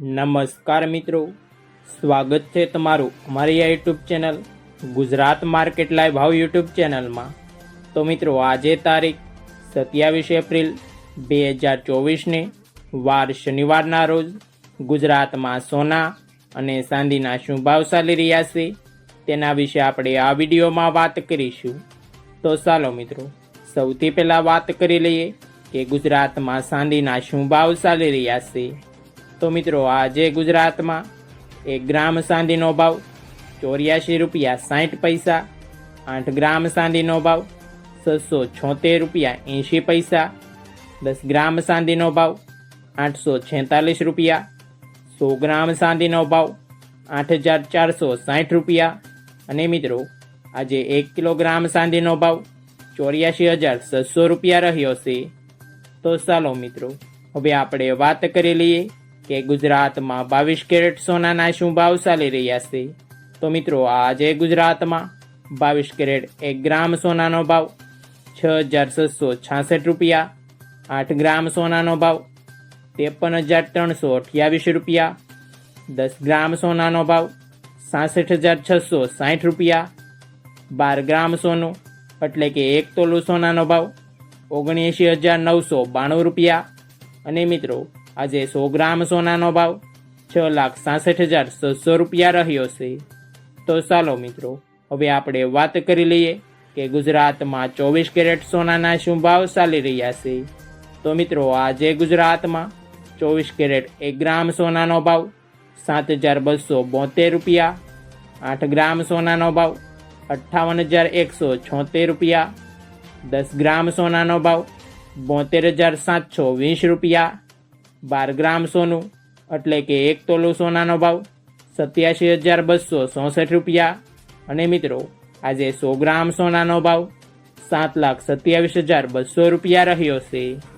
નમસ્કાર મિત્રો, સ્વાગત છે તમારું અમારી આ YouTube channel Gujarat market live ભાવ યુટ્યુબ ચેનલમાં. તો મિત્રો, આજે તારીખ સત્યાવીસ એપ્રિલ બે હજાર ચોવીસને વાર શનિવારના રોજ ગુજરાતમાં સોના અને ચાંદીના શું ભાવ ચાલી રહ્યા છે તેના વિશે આપણે આ વિડીયોમાં વાત કરીશું. તો ચાલો મિત્રો, સૌથી પહેલાં વાત કરી લઈએ કે ગુજરાતમાં ચાંદીના શું ભાવ ચાલી રહ્યા છે. તો મિત્રો, આજે ગુજરાતમાં એક ગ્રામ ચાંદીનો ભાવ ચોર્યાસી રૂપિયા સાઠ પૈસા, આઠ ગ્રામ ચાંદીનો ભાવ છસો છોતેર રૂપિયા એંશી પૈસા, દસ ગ્રામ ચાંદીનો ભાવ આઠસો છેતાલીસ રૂપિયા, સો ગ્રામ ચાંદીનો ભાવ આઠ હજાર ચારસો સાઠ રૂપિયા. અને મિત્રો, આજે એક કિલોગ્રામ ચાંદીનો ભાવ ચોર્યાસી હજાર છસો રૂપિયા રહ્યો છે. તો ચાલો મિત્રો, હવે આપણે વાત કરી લઈએ કે ગુજરાતમાં બાવીસ કેરેટ સોનાના શું ભાવ ચાલી રહ્યા છે? તો મિત્રો, આજે ગુજરાતમાં બાવીસ કેરેટ એક ગ્રામ સોનાનો ભાવ છ હજાર છસો છાસઠ રૂપિયા, આઠ ગ્રામ સોનાનો ભાવ ત્રેપન હજાર ત્રણસો અઠ્યાવીસ રૂપિયા, દસ ગ્રામ સોનાનો ભાવ સાસઠ હજાર છસો સાઠ રૂપિયા, બાર ગ્રામ સોનું એટલે કે એક તોલું સોનાનો ભાવ ઓગણએંશી હજાર નવસો બાણું રૂપિયા. અને મિત્રો આજે સો ગ્રામ સોનાનો ભાવ છ લાખ સાસઠ હજાર છસો રૂપિયા રહ્યો છે. તો ચાલો મિત્રો, હવે આપણે વાત કરી લઈએ કે ગુજરાતમાં ચોવીસ કેરેટ સોનાના શું ભાવ ચાલી રહ્યા છે. તો મિત્રો, આજે ગુજરાતમાં ચોવીસ કેરેટ એક ગ્રામ સોનાનો ભાવ સાત હજાર બસો બોતેર રૂપિયા, આઠ ગ્રામ સોનાનો ભાવ અઠ્ઠાવન હજાર એકસો છોતેર રૂપિયા, દસ ગ્રામ સોનાનો ભાવ બોતેર હજાર સાતસો વીસ રૂપિયા બાર ગ્રામ સોનું, એટલે કે એક તોલું સોનાનો ભાવ સત્યાસી હજાર બસો ચોસઠ રૂપિયા. અને મિત્રો, આજે સો ગ્રામ સોનાનો ભાવ સાત લાખ સત્યાવીસ હજાર બસો રૂપિયા રહ્યો છે.